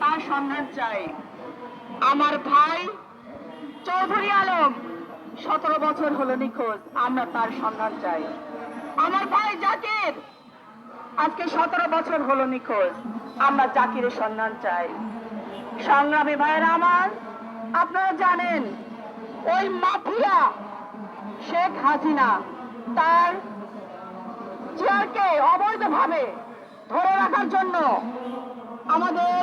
তার সন্ধান চাই। আমার ভাই চৌধুরী আলম, সতেরো বছর হলো নিখোঁজ, আমরা তার সন্ধান চাই। আমার ভাই জাকির, আজকে সতেরো বছর হলো নিখোঁজ, আমরা জাকিরের সন্ধান চাই। সংগ্রামী ভাইয়েরা আমার, আপনারা জানেন, ওই মাফিয়া শেখ হাসিনা, তার চেয়ারকে অবৈধভাবে ধরে রাখার জন্য আমাদের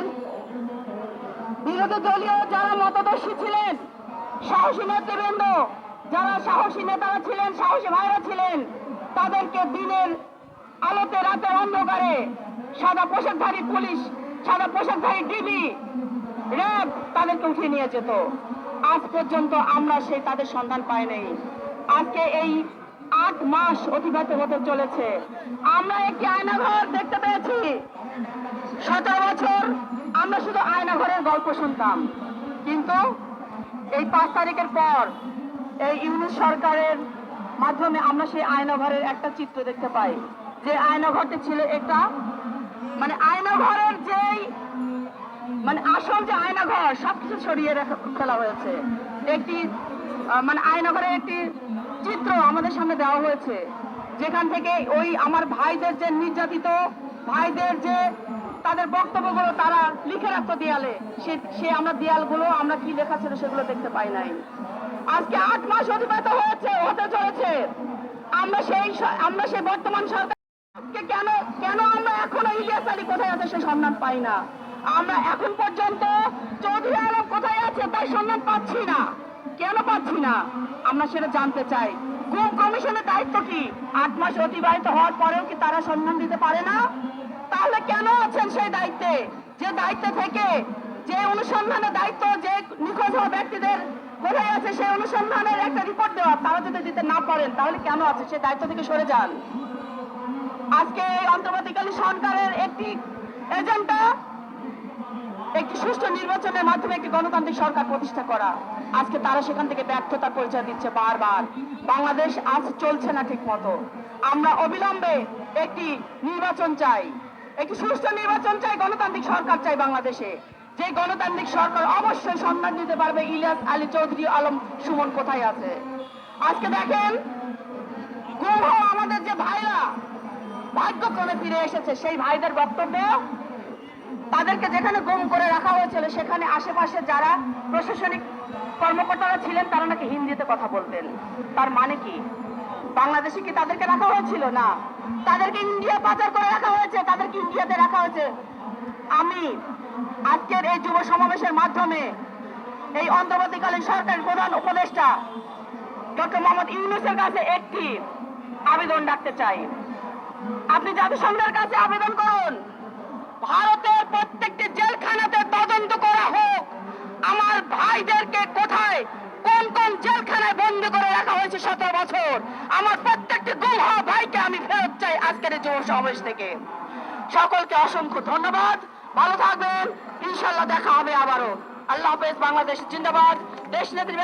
বিরোধী দলীয় যারা মতদর্শী ছিলেন, সাহসী নেতৃবৃন্দ, যারা সাহসী নেতারা ছিলেন, সাহসী ভাইরা ছিলেন, তাদেরকে দিনের আলোতে রাতে অন্ধকারে সাদা পোশাকধারী পুলিশ, সাদা পোশাকধারী ডিবি, র্যাব তাদেরকে উঠিয়ে নিয়ে যেত। আজ পর্যন্ত আমরা সেই তাদের সন্ধান পাই নাই। আজকে এই আট মাস অতিবাহিত হতে চলেছে। আমরা একটি আয়নাঘর দেখতে পেয়েছি। সতেরো বছর আমরা শুধু আয়নাঘরের গল্প শুনতাম। কিন্তু এই পাঁচ তারিখের পর এই ইউনিট সরকারের মাধ্যমে আমরা সেই আয়নাঘরের একটা চিত্র দেখতে পাই। যে আয়নাঘরটি ছিল একটা মানে আয়নাঘরের যেই মানে আসল যে আয়নাঘর, সবকিছু সরিয়ে ফেলা হয়েছে। একটি মানে আয়নাঘরের একটি চিত্র আমাদের সামনে দেওয়া হয়েছে। যেখান থেকে ওই আমার ভাইদের যে নির্যাতিত ভাইদের যে তাদের বক্তব্যগুলো তারা লিখে রাখতো দেয়ালে, সে আমরা দেয়ালগুলো, আমরা কি লেখা ছিল সেগুলো দেখতে পাই নাই। আজকে আট মাস অতিবাহিত হয়েছে, হতে চলেছে। আমরা সেই আমরা সেই বর্তমান সরকার আজকে কেন কেন আমরা এখনও ইলিয়াস কোথায় আছে সে সন্ধান পাই না? আমরা এখন পর্যন্ত চৌধুরী আলম কোথায় আছে তাই সন্ধান পাচ্ছি না। কেন পাচ্ছি না? আমরা সেটা জানতে চাই। গুম কমিশনের দায়িত্ব আট মাস অতিবাহিত হওয়ার পরেও কি তারা সন্ধান দিতে পারে না? তাহলে কেন আছেন সেই দায়িত্বে? যে দায়িত্বে থেকে, যে অনুসন্ধানের দায়িত্ব, যে নিখোঁজ হওয়া ব্যক্তিদের কোথায় আছে সেই অনুসন্ধানের একটা রিপোর্ট দেওয়া। তারা যদি দিতে না পারেন, তাহলে কেন আছে? সেই দায়িত্ব থেকে সরে যান। আজকে এই অন্তর্বর্তীকালীন সরকারের একটি এজেন্ডা একটি সুষ্ঠু নির্বাচনের মাধ্যমে একটি গণতান্ত্রিক সরকার প্রতিষ্ঠা করা। আজকে তারা সেখান থেকে ব্যর্থতার পরিচয় দিচ্ছে বারবার। বাংলাদেশ আজ চলছে না ঠিক মতো আমরা অবিলম্বে একটি নির্বাচন চাই। একটি সুষ্ঠু নির্বাচন চাই, গণতান্ত্রিক সরকার চাই বাংলাদেশে। যে গণতান্ত্রিক সরকার অবশ্যই সন্ধান দিতে পারবে ইলিয়াস আলী চৌধুরী আলম সুমন কোথায় আছে? আজকে দেখেন আমাদের যে ভাইরা ভাগ্যক্রমে ফিরে এসেছে, সেই ভাইদের বক্তব্য তাদেরকে যেখানে গুম করে রাখা হয়েছিল, সেখানে আশেপাশে যারা প্রশাসনিক কর্মকর্তারা ছিলেন, তারা নাকি হিন্দিতে কথা বলতেন। তার মানে কি? বাংলাদেশে কি তাদেরকে রাখা হয়েছিল? না। তাদেরকে ইন্ডিয়া পাচার করে রাখা হয়েছে, তাদেরকে ইন্ডিয়াতে রাখা হয়েছে। আমি আজকের এই যুব সমাবেশের মাধ্যমে এই অন্তর্বর্তীকালীন সরকারের প্রধান উপদেষ্টা ডক্টর মোহাম্মদ ইউনুসের কাছে একটি আবেদন রাখতে চাই। আপনি জাতিসংঘের কাছে আবেদন করুন। ভারতের প্রত্যেকটি জেলখানাতে তদন্ত করা হোক। আমার ভাইদেরকে কোথায়, কোন কোন জেলখানায় বন্দি করে রাখা হয়েছে সতেরো বছর? আমার প্রত্যেকটি গুম ভাইকে আমি ফেরত চাই আজকের এই যুব সমাবেশ থেকে। সকলকে অসংখ্য ধন্যবাদ। ভালো থাকবেন। ইনশাল্লাহ দেখা হবে আবারও। আল্লাহ হাফেজ, বাংলাদেশ জিন্দাবাদ। দেশ নেত্রী